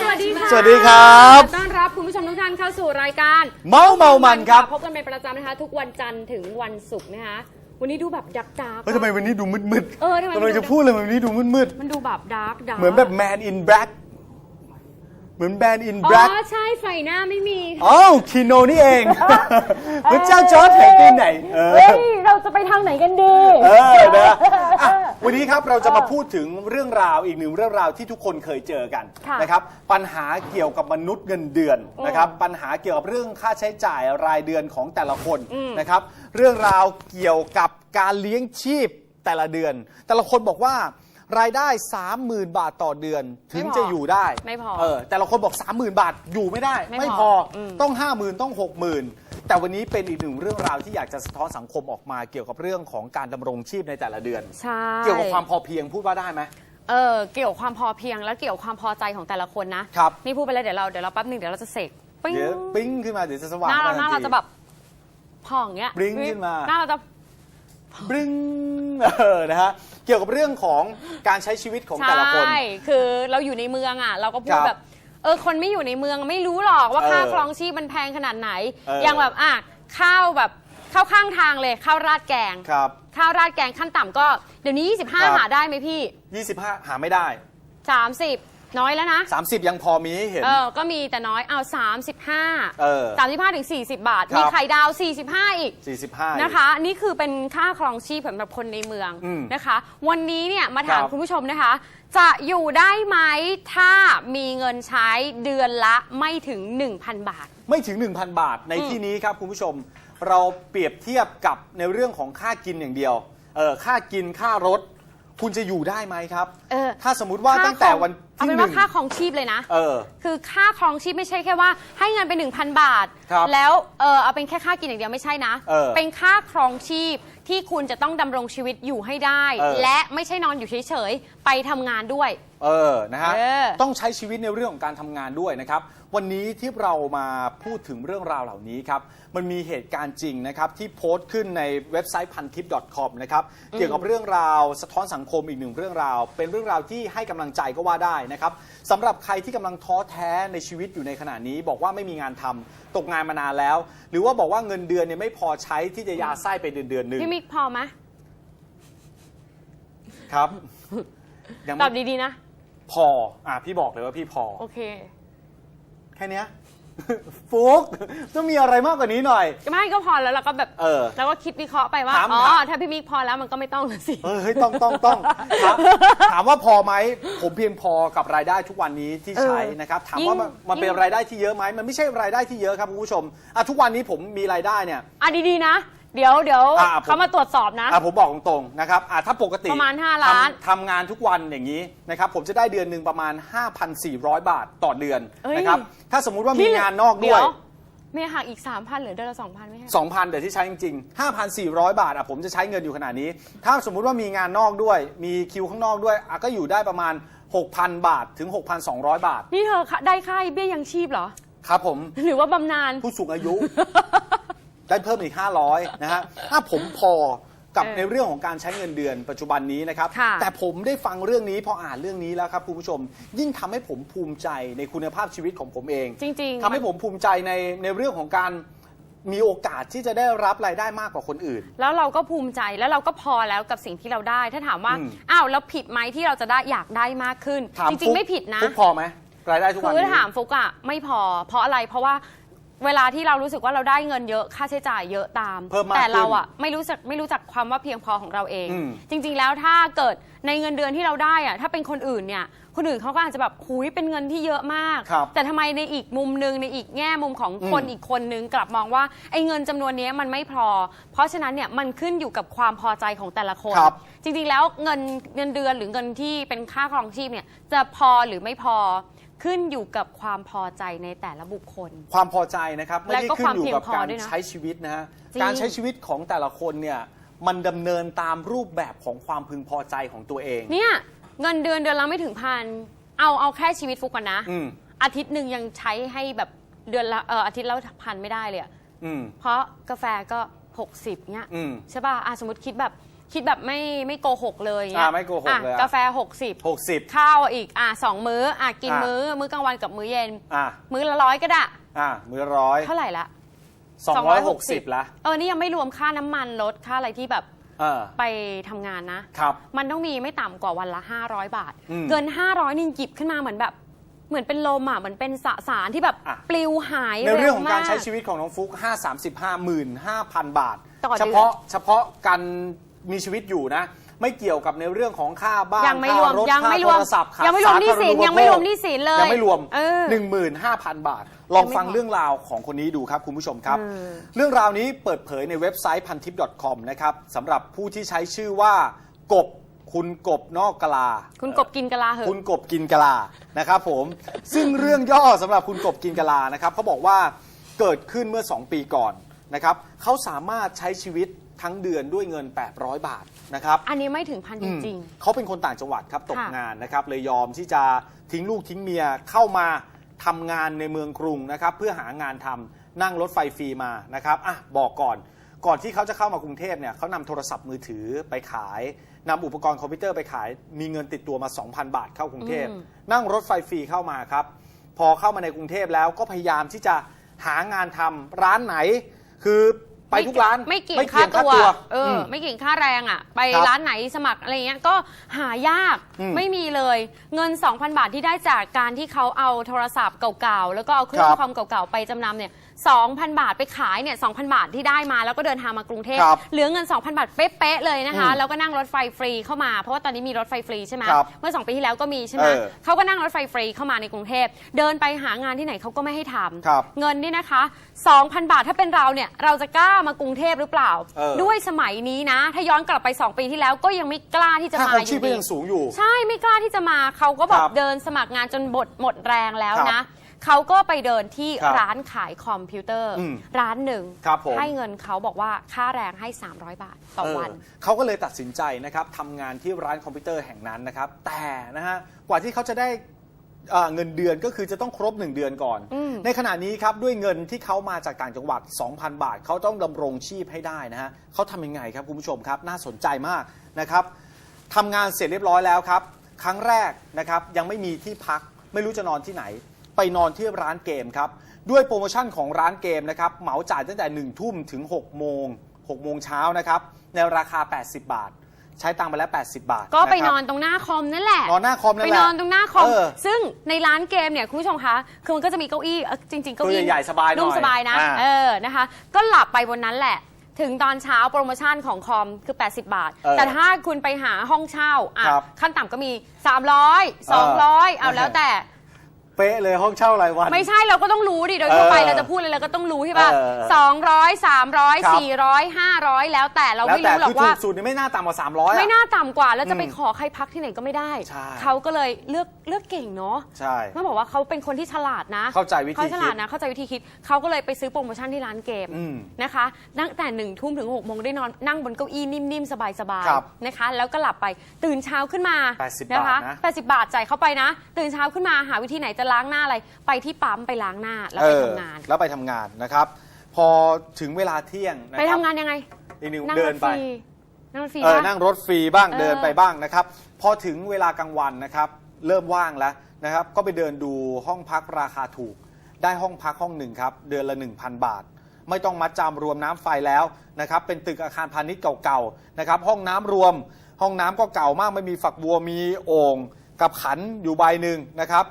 สวัสดีครับต้อนรับคุณผู้ชมทุกท่านเข้าสู่รายการเมาเมามันครับ พบกันเป็นประจำนะคะ ทุกวันจันทร์ถึงวันศุกร์นะคะ วันนี้ดูแบบดักดาร์ก เฮ้ยทำไมวันนี้ดูมืดมืดเออทำไม กำลังจะพูดเลยวันนี้ดูมืดมืดมันดูแบบดาร์กดาร์เหมือนแบบ Man in Black เหมือน Man in อ๋ Black อใช่ไฟหน้าไม่มี อ๋อคีโนนี่เอง พระเจ้าจอร์จแห่งที่ไหน เออ เฮ้ย เราจะไปทางไหนกันดี เออนะอะวันนี้ครับเราจะมาพูดถึงเรื่องราวอีกหนึ่งเรื่องราวที่ทุกคนเคยเจอกันค่ะนะครับปัญหาเกี่ยวกับมนุษย์เงินเดือนนะครับปัญหาเกี่ยวกับเรื่องค่าใช้จ่ายรายเดือนของแต่ละคนนะครับเรื่องราวเกี่ยวกับการเลี้ยงชีพแต่ละเดือน แต่ละคนบอกว่า รายได้ 30,000 บาทต่อเดือนถึงไม่พอจะอยู่ได้ไม่พอเออแต่ละคนบอก 30,000 บาทอยู่ไม่ได้ ไม่ไม่พพอออืม ต้อง 50,000 ต้อง 60,000 แต่วันนี้เป็นอีกหนึ่งเรื่องราวที่อยากจะสะท้อนสังคมออกมาเกี่ยวกับเรื่องของการดำรงชีพในแต่ละเดือน ใช่เกี่ยวกับความพอเพียงพูดว่าได้ไหม เออเกี่ยวกับความพอเพียงและเกี่ยวกับความพอใจของแต่ละคนนะครับ นี่พูดไปแล้วเดี๋ยวเราเดี๋ยวเราแป๊บหนึงเดี๋ยวเราจะเสกปิ้งเดี๋ยวปิ้งขึ้นมาเดี๋ยวจะสว่างหน้าเราหทัน้าเราทีจะแบบผ่องเงี้ยบลิ้งขึ้นมา หน้าเราจะ บริ้ง เออนะฮะเกี่ยวกับเรื่องของการใช้ชีวิตของแต่ละคน ใช่ คือเราอยู่ในเมืองอะ เราก็พูคดรับแบบ เออ คนไม่อยู่ในเมืองไม่รู้หรอกว่าเออค่าครองชีพมันแพงขนาดไหน เอออ อย่างแบบอะข้าวแบบข้าวข้างทางเลยข้าวราดแกง ครับ ข้าวราดแกงขั้นต่ำก็ เดี๋ยวนี้ ครับ 25 หาได้ไหมพี่ 25 หาไม่ได้ 30 น้อยแล้วนะ 30 ยังพอมีให้เห็น เออ ก็มีแต่น้อย เอา 35เออ35ถึง40 บาท ครับ มีไข่ดาว 45 อีก 45 นะคะ นี่คือเป็นค่าครองชีพสำหรับคนในเมืองอืมนะคะ วันนี้เนี่ยมาถามครับ คุณผู้ชมนะคะ จะอยู่ได้ไหมถ้ามีเงินใช้เดือนละไม่ถึง 1,000 บาท ไม่ถึง 1,000 บาทในที่นี้ครับคุณผู้ชม เราเปรียบเทียบกับในเรื่องของค่ากินอย่างเดียวเออค่ากินค่ารถ คุณจะอยู่ได้ไหมครับ เออถ้าสมมุติว่าค่ตั้งแต่วันเอาที่เป็นหว่านึ่งค่าครองชีพเลยนะ เออ คือค่าครองชีพไม่ใช่แค่ว่า ให้เงินไป 1,000 บาท ครับแล้วเออเอาเป็นแค่ค่ากินอย่างเดียวไม่ใช่นะเออนค่าครองชีพที่คุณจะต้องดำรงชีวิตอยู่ให้ได้ เออ และไม่ใช่นอนอยู่เฉยๆไปทำงานด้วยเออ นะฮะ เออ ต้องใช้ชีวิตในเรื่องของการทำงานด้วยนะครับ วันนี้ที่เรามาพูดถึงเรื่องราวเหล่านี้ครับ มันมีเหตุการณ์จริงนะครับ ที่โพสต์ขึ้นในเว็บไซต์พันทิป .com นะครับ เกี่ยวกับเรื่องราวสะท้อนสังคมอีกหนึ่งเรื่องราว เป็นเรื่องราวที่ให้กำลังใจก็ว่าได้นะครับสำหรับใครที่กำลังท้อแท้ในชีวิตอยู่ในขณะนี้ บอกว่าไม่มีงานทำตกงานมานานแล้ว หรือว่าบอกว่าเงินเดือนเนี่ยไม่พอใช้ที่จะยาไส้ไปเดือนเดือนๆหนึ่งพี่มิกพอไหมครับยังตอบไม่ดีๆนะ พออะพี่บอกเลยว่าพี่พอ โอเค แค่เนี้ย ฟุกต้องมีอะไรมากกว่านี้หน่อย ไม่ก็พอแล้วเราก็แบบเออเราก็คิดวิเคราะห์ไปว่าถามอ๋อถาม ถ้าพี่มิกพอแล้วมันก็ไม่ต้องแล้วสิ เออเฮ้ยต้องต้องต้องถามถามว่าพอไหมผมเพียงพอกับรายได้ทุกวันนี้ที่ใช้เออนะครับถามยิ่งว่ามันมันเป็นยิ่ง รายได้ที่เยอะไหมมันไม่ใช่รายได้ที่เยอะครับคุณผู้ชมอะทุกวันนี้ผมมีรายได้เนี่ย อะดีๆนะ เดี๋ยวเดี๋ยวอะผม เขามาตรวจสอบนะ อะผมบอกตรงๆนะครับอะถ้าปกติประมาณ5ล้าน ทำทำงานทุกวันอย่างนี้นะครับผมจะได้เดือนหนึ่งประมาณ 5,400 บาทต่อเดือนเอ้ย นะครับถ้าสมมุติว่ามีพี่งานนอกด้วยเไม่หักอีก3,000เหลือเดือนละ2,000ไม่ใช่ 2,000แต่ที่ใช้จริงๆ 5,400 บาทอะผมจะใช้เงินอยู่ขนาดนี้ ถ้าสมมุติว่ามีงานนอกด้วย มีคิวข้างนอกด้วยอะก็อยู่ได้ประมาณ 6,000 บาทถึง 6,200 บาท นี่เธอได้ค่าเบี้ยยังชีพเหรอ ครับผม หรือว่าบำนาญผู้สูงอายุ ได้เพิ่มอีก 500 นะฮะ ถ้าผมพอกับเออในเรื่องของการใช้เงินเดือนปัจจุบันนี้นะครับ ค่ะ แต่ผมได้ฟังเรื่องนี้พออ่านเรื่องนี้แล้วครับคุณผู้ชม ยิ่งทำให้ผมภูมิใจในคุณภาพชีวิตของผมเอง จริงๆ ทำให้ผมภูมิใจในในเรื่องของการมีโอกาสที่จะได้รับรายได้มากกว่าคนอื่น แล้วเราก็ภูมิใจแล้วเราก็พอแล้วกับสิ่งที่เราได้ ถ้าถามว่า อืม อ้าวแล้วผิดไหมที่เราจะได้อยากได้มากขึ้น ถามจริฟุงกๆไม่ผิดนะ ฟุกพอไหมรายได้ทุกวันคือนี้ ถามฟุกอะไม่พอ เพราะอะไรเพราะว่า เวลาที่เรารู้สึกว่าเราได้เงินเยอะค่าใช้จ่ายเยอะตาม เพิ่มมากแต่เราขึ้นอะไม่รู้จักไม่รู้จักความว่าเพียงพอของเราเอง อืม จริง ๆ แล้วถ้าเกิดในเงินเดือนที่เราได้อะถ้าเป็นคนอื่นเนี่ย คนอื่นเขาก็อาจจะแบบหุยเป็นเงินที่เยอะมาก ครับแต่ทำไมในอีกมุมหนึ่งในอีกแง่มุมของคนอืม อีกคนนึงกลับมองว่าไอ้เงินจำนวนนี้มันไม่พอ เพราะฉะนั้นเนี่ยมันขึ้นอยู่กับความพอใจของแต่ละคน ครับ จริงๆ แล้วเงินเงินเดือนหรือเงินที่เป็นค่าครองชีพเนี่ยจะพอหรือไม่พอ ขึ้นอยู่กับความพอใจในแต่ละบุคคล ความพอใจนะครับไม่และได้ก็ขึ้นอยู่กับความเพียงพอการด้วยนะใช้ชีวิตนะฮะจริงการใช้ชีวิตของแต่ละคนเนี่ยมันดำเนินตามรูปแบบของความพึงพอใจของตัวเอง เนี่ยเงินเดือนเดือนละไม่ถึงพันเอาเอาแค่ชีวิตฟุกก่อนนะอืมอาทิตย์หนึ่งยังใช้ให้แบบเดือนละเอออาทิตย์ละพันไม่ได้เลยอะอืมเพราะกาแฟก็ 60เนี่ยอืมใช่ป่ะอะสมมติคิดแบบ คิดแบบไม่ไม่โกหกเลยอ่าไม่โกหกเลยอะกาแฟ 60 60ข้าวอีกอะสองมื้ออะกินอะ มื้อ มื้อกลางวันกับมื้อเย็น อ่ามื้อละร้อยก็ได้อ่ามือร้อยเท่าไหร่ละ260ละเออนี่ยังไม่รวมค่าน้ำมันรถค่าอะไรที่แบบเออไปทำงานนะ ครับ มันต้องมีไม่ต่ำกว่าวันละ 500 บาท อืมเกิน 500นี่หยิบขึ้นมาเหมือนแบบ เหมือนเป็นลมอะเหมือนเป็นสสารที่แบบอะ ปลิวหายในเรื่องของวมการใช้ชีวิตของน้องฟุก 5 35 15,000 บาท ต่อเดือน เฉพาะเฉพาะการ มีชีวิตอยู่นะ ไม่เกี่ยวกับในเรื่องของค่าบ้านยังไม่รวมค่ารถยังไม่รค่าวมโทรศัพท์ค่ายังไม่รวมหนี้สินสาธารณูปโภคยังไม่รวมหนี้สินเลยยังไม่รวมเออ15,000บาท ลองฟังยังไม่พอเรื่องราวของคนนี้ดูครับคุณผู้ชมครับเออเรื่องราวนี้เปิดเผยในเว็บไซต์พันทิป .com นะครับสำหรับผู้ที่ใช้ชื่อว่ากบคุณกบนอกกลา คุณกบกินกะลาเหอะ คุณกบกินกะลา นะครับผม ซึ่งเรื่องย่อสำหรับคุณกบกินกะลานะครับเขาบอกว่าเกิดขึ้นเมื่อ 2 ปีก่อน นะครับเขาสามารถใช้ชีวิตทั้งเดือนด้วยเงิน 800 บาทนะครับ อันนี้ไม่ถึงพันจริงอืมเขาเป็นคนต่างจังหวัดครับตกค่ะงานนะครับเลยยอมที่จะทิ้งลูกทิ้งเมียเข้ามาทำงานในเมืองกรุงนะครับเพื่อหางานทำนั่งรถไฟฟรีมานะครับอะบอกก่อนก่อนที่เขาจะเข้ามากรุงเทพเนี่ยเขานำโทรศัพท์มือถือไปขายนำอุปกรณ์คอมพิวเตอร์ไปขาย มีเงินติดตัวมา 2,000 บาทเข้ากรุงเทพ อืม นั่งรถไฟฟรีเข้ามาครับ พอเข้ามาในกรุงเทพแล้วก็พยายามที่จะหางานทำร้านไหน คือไปทุกร้านไม่เกี่ยไม่งเกี่ค่ายงตัวอืเอออ ม ไม่เกี่ยงค่าแรงอะ ไปครับร้านไหนสมัครอะไรเงี้ยก็หายากอืมไม่มีเลย เงิน 2,000 บาทที่ได้จากการที่เขาเอาโทรศัพท์เก่าๆ แล้วก็เอาเครื่อคงรับ คอมเก่าๆ ไปจำนำเนี่ย2,000 บาทไปขายเนี่ย2,000 บาทที่ได้มาแล้วก็เดินทางมากรุงเทพครับเหลือเงิน 2,000 บาทเป๊ะๆเลยนะคะอืมแล้วก็นั่งรถไฟฟรีเข้ามา เพราะว่าตอนนี้มีรถไฟฟรีใช่ไหมครับเมื่อ2ปีที่แล้วก็มีใช่ไหมเออเขาก็นั่งรถไฟฟรีเข้ามาในกรุงเทพเดินไปหางานที่ไหนเขาก็ไม่ให้ทำครับเงินนี่นะคะ 2,000 บาทถ้าเป็นเราเนี่ยเราจะกล้ามากรุงเทพหรือเปล่า เออ ด้วยสมัยนี้นะ ถ้าย้อนกลับไป 2 ปีที่แล้วก็ยังไม่กล้าที่จะค่ามาครองอชีพยู่ก็ดี ยังสูงอยู่ ใช่ไม่กล้าที่จะมาเขาก็บอกครับเดินสมัครงานจนบทหมดแรงแล้วครับนะ เขาก็ไปเดินที่ครับร้านขายคอมพิวเตอร์ อืมร้านหนึ่งครับผม ให้เงินเขาบอกว่าค่าแรงให้ 300 บาทต่อเออวันเขาก็เลยตัดสินใจนะครับทำงานที่ร้านคอมพิวเตอร์แห่งนั้นนะครับ แต่นะฮะกว่าที่เขาจะได้เอ่อเงินเดือนก็คือจะต้องครบ 1 เดือนก่อน อืม ในขณะนี้ครับด้วยเงินที่เขามาจากต่างจังหวัด 2,000 บาท เขาต้องดำรงชีพให้ได้นะฮะเขาทำยังไงครับคุณผู้ชมครับ น่าสนใจมากนะครับทำงานเสร็จเรียบร้อยแล้วครับ ครั้งแรกนะครับยังไม่มีที่พักไม่รู้จะนอนที่ไหน ไปนอนที่ร้านเกมครับ ด้วยโปรโมชั่นของร้านเกมนะครับ เหมาจ่ายตั้งแต่ 1 ทุ่มถึง 6 โมง 6 โมงเช้านะครับ ในราคา 80 บาท ใช้ตังค์ไปแล้ว 80 บาทก็ไปะครับนอนตรงหน้าคอมนั่นแหละ นอนหน้าคอมนั่นไปแหละนอนตรงหน้าคอม เออซึ่งในร้านเกมเนี่ยคุณผู้ชมคะ คือมันก็จะมีเก้าอี้เอ่อจริงๆเก้าอี้ตัวใหญ่ๆสบายหน่อยนุ่มสบายนะ อ่า เออ นะคะ ก็หลับไปบนนั้นแหละ ถึงตอนเช้าโปรโมชั่นของคอมคือ 80 บาท เออแต่ถ้าคุณไปหาห้องเช่าอะครับขั้นต่ำก็มี 300 200 เอาแล้วแต่ เป๊ะเลยห้องเช่ารายวัน ไม่ใช่เราก็ต้องรู้ดิโดยทั่วไปเออเราจะพูดอะไรเราก็ต้องรู้ใช่ป่ะเออสองร้อยสามร้อยครับ สี่ร้อยห้าร้อยแล้วแต่เราแล้วไม่แต่รู้หรอคืกอถูว่ากสุดนี่ไม่น่าต่ำกว่า300อะ ไม่น่าต่ำกว่าแล้วจะไปอืมขอใครพักที่ไหนก็ไม่ได้ ใช่ เขาก็เลยเลือกเลือกเก่งเนาะ ใช่ ต้องบอกว่าเขาเป็นคนที่ฉลาดนะเข้าใจวิธีเขาฉลาดคิดนะ เข้าใจวิธีคิด เขาก็เลยไปซื้อโปรโมชั่นที่ร้านเกมอืมนะคะตั้งแต่หนึ่งทุ่มถึงหกโมงได้นอนนั่งบนเก้าอี้นิ่มๆ สบายครับๆนะคะ แล้วก็หลับไปตื่นเช้าขึ้นมา80นะคะบาทนะ 80 บาทจ่ายเข้าไปนะ ตื่นเช้าขึ้นมาหาวิธีไหนจะล้างหน้าอะไร ไปที่ปั๊มไปล้างหน้าแล้วไปเออทำงาน แล้วไปทำงานนะครับ พอถึงเวลาเที่ยงนะไปคทำรับงานยังไงอีกหนึ่งนั่งเดิรนถฟไป รีนั่งรถฟรีเออปะ นั่งรถฟรีบ้างเออเดินไปบ้างนะครับ พอถึงเวลากลางวันนะครับ เริ่มว่างแล้วนะครับ ก็ไปเดินดูห้องพักราคาถูก ได้ห้องพักห้องหนึ่งครับ เดือนละ 1,000 บาท ไม่ต้องมัดจำรวมน้ำไฟแล้วนะครับ เป็นตึกอาคารพาณิชย์เก่าๆนะครับ ห้องน้ำรวม ห้องน้ำก็เก่ามากไม่มีฝักบัวมีโอ่งกับขันอยู่ใบหนึ่งนะครับ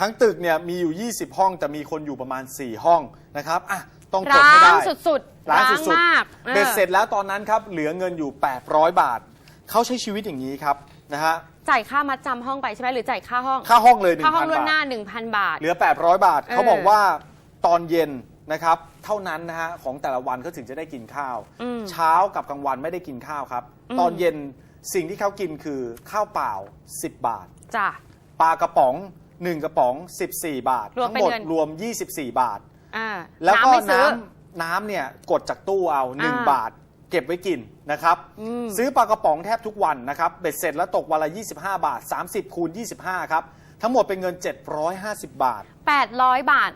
ทั้งตึกเนี่ยมีอยู่ 20 ห้องแต่มีคนอยู่ประมาณ 4 ห้องนะครับอะต้องจดร้าให้ได้งสุดๆร้านสุดมากๆเบ็ดเสร็จแล้วตอนนั้นครับเหลือเงินอยู่ 800 บาท เขาใช้ชีวิตอย่างนี้ครับนะฮะจ่ายค่ามัดจำห้องไปใช่ไหมหรือจ่ายค่าห้องค่าห้องเลย1,000ค่าห้องล่วงหบาน้าท1,000 บาท เหลือ 800 บาทเออเขาบอกว่าตอนเย็นนะครับเท่านั้นนะฮะของแต่ละวันเขาถึงจะได้กินข้าวอืมเช้ากับกลางวันไม่ได้กินข้าวครับอืมตอนเย็นสิ่งที่เขากินคือข้าวเปล่า 10 บาทจ้ะปลากระป๋อง 1 กระป๋อง 14 บาท รวมทั้งเป็นหมดเงิน รวม 24 บาท อ่าแล้วก็น้ำไม่ซื้อ น้ำน้ำเนี่ยกดจากตู้เอา อ่า1 บาท เก็บไว้กินนะครับ อืม ซื้อปลากระป๋องแทบทุกวันนะครับเบ็ดเสร็จแล้วตกวันละ 25 บาท 30 คูณ 25 ครับ ทั้งหมดเป็นเงิน 750 บาท 800 บาท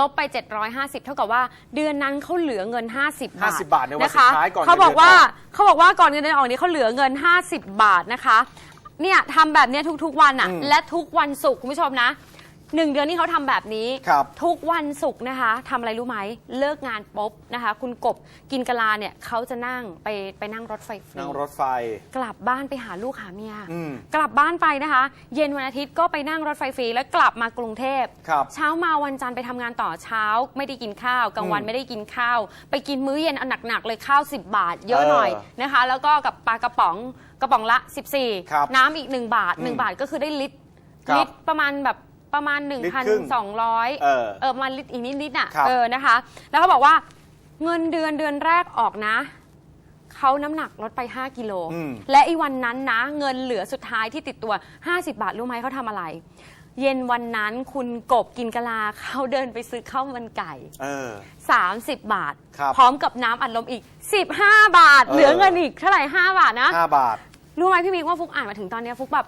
ลบไป 750 เท่ากับว่าเดือนนั้นเขาเหลือเงิน 50 บาท50บาทในวันนะคะสุดท้ายก่อนเขาบอกเงินเดือนว่าออกเขาบอกว่าก่อนเงินเดือนออกนี้เขาเหลือเงิน 50 บาทนะคะ เนี่ยทำแบบเนี้ยทุกๆวันอะอืมและทุกวันศุกร์คุณผู้ชมนะหนึ่งเดือนที่เขาทำแบบนี้ ครับทุกวันศุกร์นะคะทำอะไรรู้ไหมเลิกงานปุ๊บนะคะ คุณกบกินกะลาเนี่ยเขาจะนั่งไปไปนั่งรถไฟฟรีนั่งรถไฟ กลับบ้านไปหาลูกหาเมีย อืม กลับบ้านไปนะคะ เย็นวันอาทิตย์ก็ไปนั่งรถไฟฟรีแล้วกลับมากรุงเทพ ครับเช้ามาวันจันทร์ไปทำงานต่อเช้า ไม่ได้กินข้าวกลางวันอืมไม่ได้กินข้าว ไปกินมื้อเย็นเอาหนักๆเลยข้าว 10 บาท เยอะเออหน่อยนะคะ แล้วก็กับปลากระป๋อง กระป๋องละ ครับ14 น้ำอีก 1 บาท อืม1 บาทก็คือได้ลิตรครับลิตรประมาณแบบประมาณ ลิตรครึ่ง1,200เออเออประมาณลิตรอีกนิดๆน่ะครับ เออนะคะ แล้วเขาบอกว่าเงินเดือนเดือนแรกออกนะ เขาน้ำหนักลดไป 5 กิโล อืม และอีวันนั้นนะ เงินเหลือสุดท้ายที่ติดตัว 50 บาท รู้ไหมเขาทำอะไร เย็นวันนั้นคุณกบกินกะลาเขาเดินไปซื้อข้าวมันไก่ เออ 30 บาท ครับพร้อมกับน้ำอัดลมอีก 15 บาท เออ เหลือเงินอีกเท่าไหร่ 5 บาทนะ ห้าบาท รู้ไหมพี่มิกว่าฟุกอ่านมาถึงตอนเนี้ยฟุกแบบ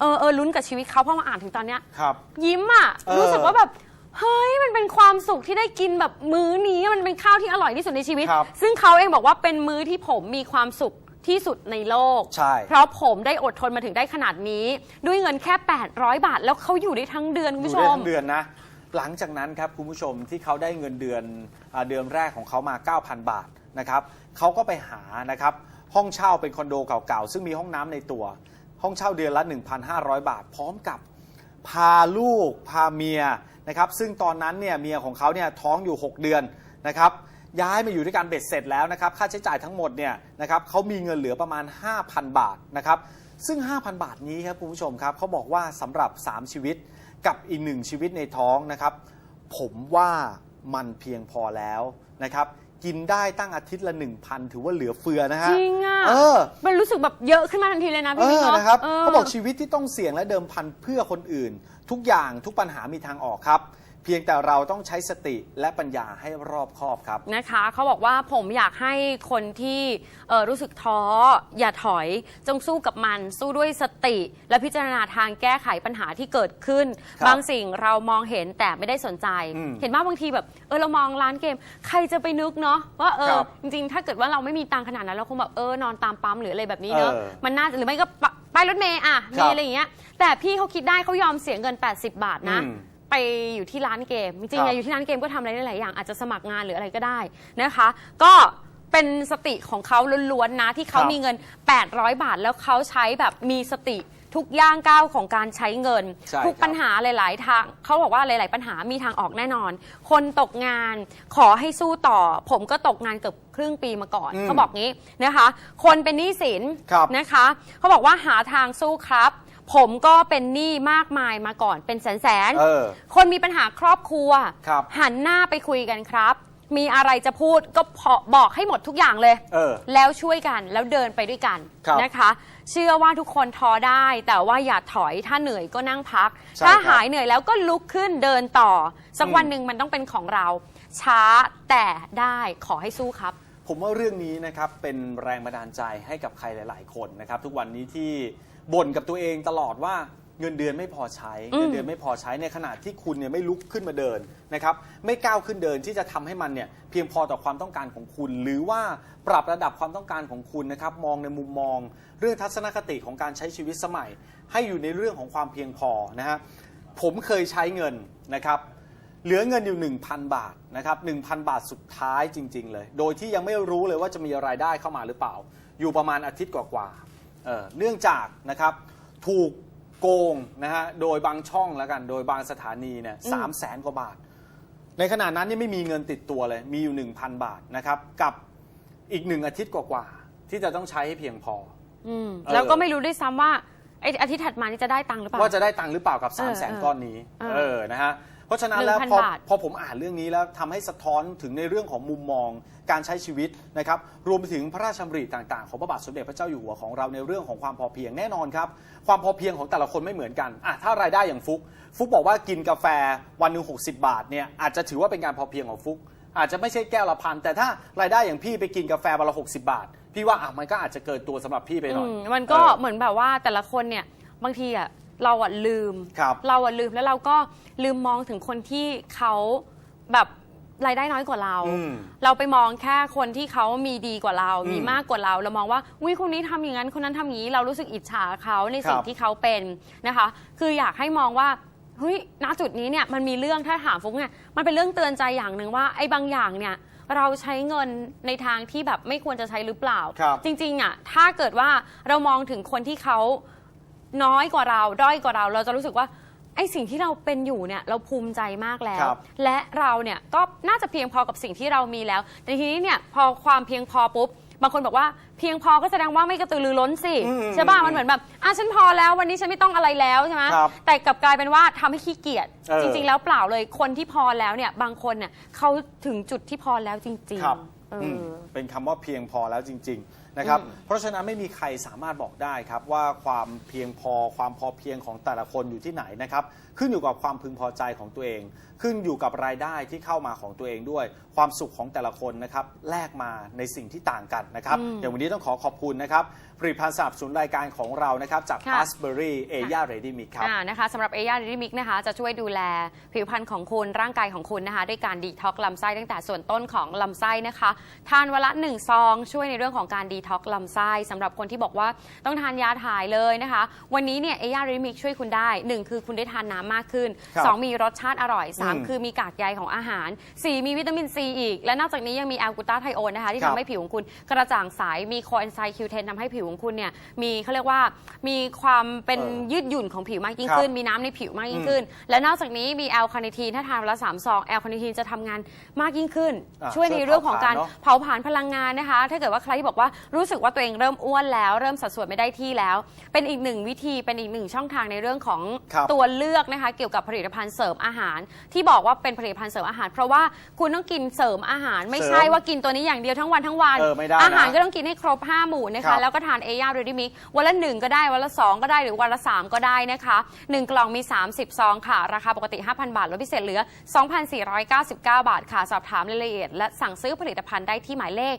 เออเออลุ้นกับชีวิตเขาเพราะมาอ่านถึงตอนเนี้ย ครับ ยิ้มอะเออ รู้สึกว่าแบบเฮ้ยมันเป็นความสุขที่ได้กินแบบมื้อนี้มันเป็นข้าวที่อร่อยที่สุดในชีวิต ครับซึ่งเขาเองบอกว่าเป็นมื้อที่ผมมีความสุขที่สุดในโลก ใช่ เพราะผมได้อดทนมาถึงได้ขนาดนี้ ด้วยเงินแค่ 800 บาท แล้วเขาอยู่ได้ทั้งเดือนคุณอยู่ผู้ชได้ม ทั้งเดือนนะ หลังจากนั้นครับคุณผู้ชมที่เขาได้เงินเดือนอาเดือนแรกของเขามา 9,000 บาทนะครับเขาก็ไปหานะครับ ห้องเช่าเป็นคอนโดเก่าๆ ซึ่งมีห้องน้ำในตัว ห้องเช่าเดือนละ 1,500 บาท พร้อมกับพาลูกพาเมียนะครับ ซึ่งตอนนั้นเนี่ยเมียของเขาเนี่ยท้องอยู่ 6 เดือนนะครับ ย้ายมาอยู่ด้วยกันเบ็ดเสร็จแล้วนะครับ ค่าใช้จ่ายทั้งหมดเนี่ยนะครับเขามีเงินเหลือประมาณ 5,000 บาทนะครับ ซึ่ง 5,000 บาทนี้ครับคุณผู้ชมครับเขาบอกว่าสำหรับ 3 ชีวิตกับอีกหนึ่งชีวิตในท้องนะครับ ผมว่ามันเพียงพอแล้วนะครับ กินได้ตั้งอาทิตย์ละ 1,000 ถือว่าเหลือเฟือนะฮะ จริงอะเออ มันรู้สึกแบบเยอะขึ้นมาทันทีเลยนะเอพี่มิกอ เนาะนะครับเออเขาบอกชีวิตที่ต้องเสี่ยงและเดิมพันเพื่อคนอื่น ทุกอย่างทุกปัญหามีทางออกครับ เพียงแต่เราต้องใช้สติและปัญญาให้รอบคอบครับ นะคะเขาบอกว่าผมอยากให้คนที่เอ่อรู้สึกท้ออย่าถอยจงสู้กับมันสู้ด้วยสติ และพิจารณาทางแก้ไขปัญหาที่เกิดขึ้น ครับบางสิ่งเรามองเห็นแต่ไม่ได้สนใจ อืมเห็นว่าบางทีแบบเออเรามองร้านเกม ใครจะไปนึกเนาะว่าเอคอรับจริงๆ ถ้าเกิดว่าเราไม่มีตังค์ขนาดนั้นเราคงแบบเออนอนตามปั๊มหรืออะไรแบบนี้เนอะเออมันน่าจะหรือไม่ก็ปะไปรถเมย์อะครัมีบอะไรอย่างเงี้ยแต่พี่เขาคิดได้เขายอมเสียเงิน 80 บาทนะ อืมไป อยู่ที่ร้านเกม จริงครัๆบเนี่ยอยู่ที่ร้านเกมก็ทำอะไรได้หลายอย่างอาจจะสมัครงานหรืออะไรก็ได้นะคะ ก็เป็นสติของเขาล้วนๆนะที่เขาครับมีเงิน 800 บาทแล้วเขาใช้แบบมีสติทุกย่างก้าวของการใช้เงิน ใช่ทุกครับ ปัญหาหลาย ๆ ทางเขาบอกว่าหลาย ๆ ปัญหามีทางออกแน่นอน คนตกงานขอให้สู้ต่อ ผมก็ตกงานเกือบครึ่งปีมาก่อนอืมเขาบอกงี้นะคะ คนเป็นหนี้สินครับ นะคะเขาบอกว่าหาทางสู้ครับ ผมก็เป็นหนี้มากมายมาก่อนเป็นแสนๆเออคนมีปัญหาครอบครัว ครับ หันหน้าไปคุยกันครับ มีอะไรจะพูดก็พอบอกให้หมดทุกอย่างเลย เออ แล้วช่วยกันแล้วเดินไปด้วยกันครับนะคะ เชื่อว่าทุกคนท้อได้ แต่ว่าอย่าถอยถ้าเหนื่อยก็นั่งพัก ใช่ถ้าครับหายเหนื่อยแล้วก็ลุกขึ้นเดินต่อ สักอืม วันหนึ่งมันต้องเป็นของเรา ช้าแต่ได้ขอให้สู้ครับ ผมว่าเรื่องนี้นะครับเป็นแรงบันดาลใจให้กับใครหลาย ๆ คนนะครับ ทุกวันนี้ที่ บ่นกับตัวเองตลอดว่าเงินเดือนไม่พอใช้อืมเงินเดือนไม่พอใช้ในขณะที่คุณเนี่ยไม่ลุกขึ้นมาเดินนะครับไม่ก้าวขึ้นเดินที่จะทำให้มันเนี่ยเพียงพอต่อความต้องการของคุณ หรือว่าปรับระดับความต้องการของคุณนะครับมองในมุมมอง เรื่องทัศนคติของการใช้ชีวิตสมัย ให้อยู่ในเรื่องของความเพียงพอนะฮะผมเคยใช้เงินนะครับเหลือเงินอยู่ 1,000 บาทนะครับ1,000 บาทสุดท้ายจริง ๆ เลย โดยที่ยังไม่รู้เลยว่าจะมีรายได้เข้ามาหรือเปล่า อยู่ประมาณอาทิตย์กว่าๆ เอ่อเนื่องจากนะครับถูกโกงนะฮะโดยบางช่องแล้วกัน โดยบางสถานีเนี่ยสามแสนกว่าบาท ในขณะนั้นยังไม่มีเงินติดตัวเลย มีอยู่ 1,000 บาทนะครับกับอีกหนึ่งอาทิตย์กว่าๆที่จะต้องใช้ให้เพียงพออืมเออแล้วก็ไม่รู้ด้วยซ้ำว่าไอ้อาทิตย์ถัดมานี่จะได้ตังค์หรือเปล่า ว่าจะได้ตังค์หรือเปล่ากับ3 0 0แสนเออก้อนนี้ เออเออนะฮะ เพราะฉะนั้นแล้ว1,000พอบาท พอผมอ่านเรื่องนี้แล้วทำให้สะท้อนถึงในเรื่องของมุมมองการใช้ชีวิตนะครับรวมไปถึงพระราชดำริต่างๆ ของพระบาทสมเด็จพระเจ้าอยู่หัวของเราในเรื่องของความพอเพียงแน่นอนครับความพอเพียงของแต่ละคนไม่เหมือนกันอะถ้ารายได้อย่างฟุก ฟุกบอกว่ากินกาแฟวันหนึ่ง60บาทเนี่ยอาจจะถือว่าเป็นการพอเพียงของฟุก อาจจะไม่ใช่แก้วละพันแต่ถ้ารายได้อย่างพี่ไปกินกาแฟวันละ60บาท พี่ว่าอะมันก็อาจจะเกินตัวสำหรับพี่ไปหน่อยอืมมันก็เออ เหมือนแบบว่าแต่ละคนเนี่ยบางทีอะ เราอะลืม ครับ เราอะลืมแล้วเราก็ลืมมองถึงคนที่เขาแบบรายได้น้อยกว่าเรา อืมเราไปมองแค่คนที่เขามีดีกว่าเรา อืมมีมากกว่าเรา เรามองว่าวิคนนี้ทำอย่างนั้นคนนั้นทำอย่างนี้ เรารู้สึกอิจฉาเขาในสิ่คงรับที่เขาเป็นนะคะ คืออยากให้มองว่าเฮ้ยณจุดนี้เนี่ยมันมีเรื่องถ้าถามฟุกเนี่ยมันเป็นเรื่องเตือนใจอย่างหนึ่งว่าไอ้บางอย่างเนี่ยเราใช้เงินในทางที่แบบไม่ควรจะใช้หรือเปล่า ครับ จริงๆอะถ้าเกิดว่าเรามองถึงคนที่เขา น้อยกว่าเรา ด้อยกว่าเรา เราจะรู้สึกว่าไอ้สิ่งที่เราเป็นอยู่เนี่ยเราภูมิใจมากแล้ว ครับและเราเนี่ยก็น่าจะเพียงพอกับสิ่งที่เรามีแล้ว แต่ทีนี้เนี่ยพอความเพียงพอปุ๊บบางคนบอกว่าเพียงพอก็แสดงว่าไม่กระตือรือร้นสิอืมใช่ป่ะมันเหมือนแบบอะฉันพอแล้ววันนี้ฉันไม่ต้องอะไรแล้วใช่ไหมครับแต่กลับกลายเป็นว่าทำให้ขี้เกียจเออจริง ๆ แล้วเปล่าเลยคนที่พอแล้วเนี่ยบางคนเนี่ยเขาถึงจุดที่พอแล้วจริงครับๆเอออือมเป็นคำว่าเพียงพอแล้วจริง ๆ นะครับอืมเพราะฉะนั้นไม่มีใครสามารถบอกได้ครับว่าความเพียงพอความพอเพียงของแต่ละคนอยู่ที่ไหนนะครับ ขึ้นอยู่กับความพึงพอใจของตัวเองขึ้นอยู่กับรายได้ที่เข้ามาของตัวเองด้วย ความสุขของแต่ละคนนะครับแลกมาในสิ่งที่ต่างกันนะครับอืมอย่างวันนี้ต้องขอขอบคุณนะครับผลิตภัณฑ์สนับสนุนรายการของเรานะครับจากค่ะ p a s b e r y a y a Ready Mix ครับอ่านะคะสำหรับเอย่าเรดิมิกนะคะจะช่วยดูแลผิวพรรณของคุณร่างกายของคุณนะคะด้วยการดีท็อกลำไส้ตั้งแต่ส่วนต้นของลำไส้นะคะทานวันละ1ซอง ช่วยในเรื่องของการดีท็อกลำไส้สำหรับคนที่บอกว่าต้องทานยาถ่ายเลยนะคะ วันนี้เนี่ยเอย่าเรดิมิกช่วยคุณได้ 1 คือคุณได้ทานน้ำมากขึ้นครับ2มีรสชาติอร่อยอืม3 คือมีกากใยของอาหาร 4 มีวิตามินซีอีก และนอกจากนี้ยังมีแอลกูตาไทโอนนะคะที่ครับทำให้ผิวของคุณกระจ่างใสมีโคเอนไซม์คิวเทนทำให้ผิวของคุณเนี่ยมีเขาเรียกว่ามีความเป็นเออยืดหยุ่นของผิวมากยิ่งครับขึ้น มีน้ำในผิวมากยิ่งขึ้น และนอกจากนี้มีแอลคาเนทีนถ้าทานวันละสามซองแอลคาเนทีนจะทำงานมากยิ่งขึ้นอะช่วยในเรื่องของการช่วยเผาผลาญพลังงานนะคะ ถ้าเกิดว่าใครที่บอกว่ารู้สึกว่าตัวเองเริ่มอ้วนแล้ว เริ่มสัดส่วนไม่ได้ที่แล้ว เป็นอีกหนึ่งวิธีเป็นอีกหนึ่งช่องทางในเรื่องของครับตัวเลือกนะคะ เกี่ยวกับผลิตภัณฑ์เสริมอาหารที่บอกว่าเป็นผลิตภัณฑ์เสริมอาหาร เพราะว่าคุณต้องกินเสริมอาหาร ไม่ใช่เสริมว่ากินตัวนี้อย่างเดียวทั้งวันทั้งวัน เออไม่ได้นะอาหารก็ต้องกินให้ครบห้าหมู่นะครัคะบแล้วก็ทานเอย่าเรดิมิกวันละหนึ่งก็ได้วันละสองก็ได้หรือวันละสามก็ได้นะคะ 1 กล่องมี 30 ซองค่ะ ราคาปกติ 5,000 บาทลดพิเศษเหลือ 2,499 บาทค่ะ สอบถามรายละเอียด และสั่งซื้อผลิตภัณฑ์ได้ที่หมายเลข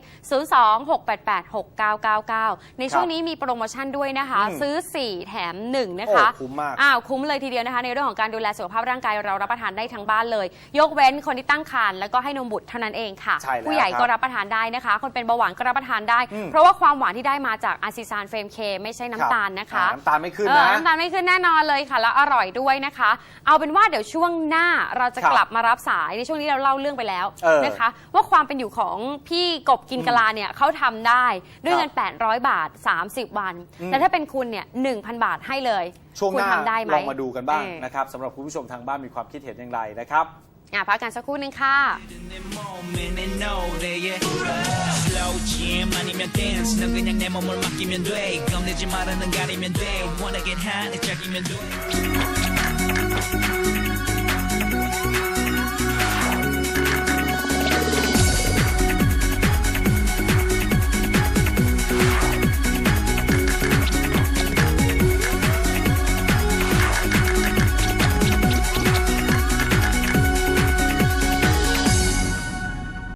026886999 ในช่วงนี้มีโปรโมชั่นด้วยนะคะ อืม ซื้อ 4 แถม 1 นะคะ โอ้คุ้มมาก อ้าวคุ้มเลยทีเดียวนะคะ ในเรื่องของการดูแลสุขภาพร่างกายเรารับประทานได้ทั้งบ้านเลย ยกเว้นคนที่ตั้งครรภ์แล้วก็ให้นมบุตรเท่านั้นเองค่ะ ใช่แล้วผู้ใหญ่ครับก็รับประทานได้นะคะ คนเป็นเบาหวานก็รับประทานได้ อืม เพราะว่าความหวานที่ได้มาจากอาซิซานเฟรมเคไม่ใช่น้ำตาลนะคะอ่าน้ำตาลไม่ขึ้นเออนะ น้ำตาลไม่ขึ้นแน่นอนเลยค่ะ แล้วอร่อยด้วยนะคะ เอาเป็นว่าเดี๋ยวช่วงหน้าเราจะครับกลับมารับสายในช่วงนี้เราเล่าเรื่องไปแล้วเออนะคะ ว่าความเป็นอยู่ของพี่กบกินกะลาเนี่ยเขาทำได้ด้วยเงิน 800 บาท 30 วัน อืมแต่ถ้าเป็นคุณเนี่ย1,000 บาทให้เลย ช่วงหคุณน้าทำได้ไหมลองมาดูกันบ้างเออนะครับสำหรับคุณผู้ชมทางบ้านมีความคิดเห็นอย่างไรนะครับอะพักกันสักครู่หนึงค่ะ내몸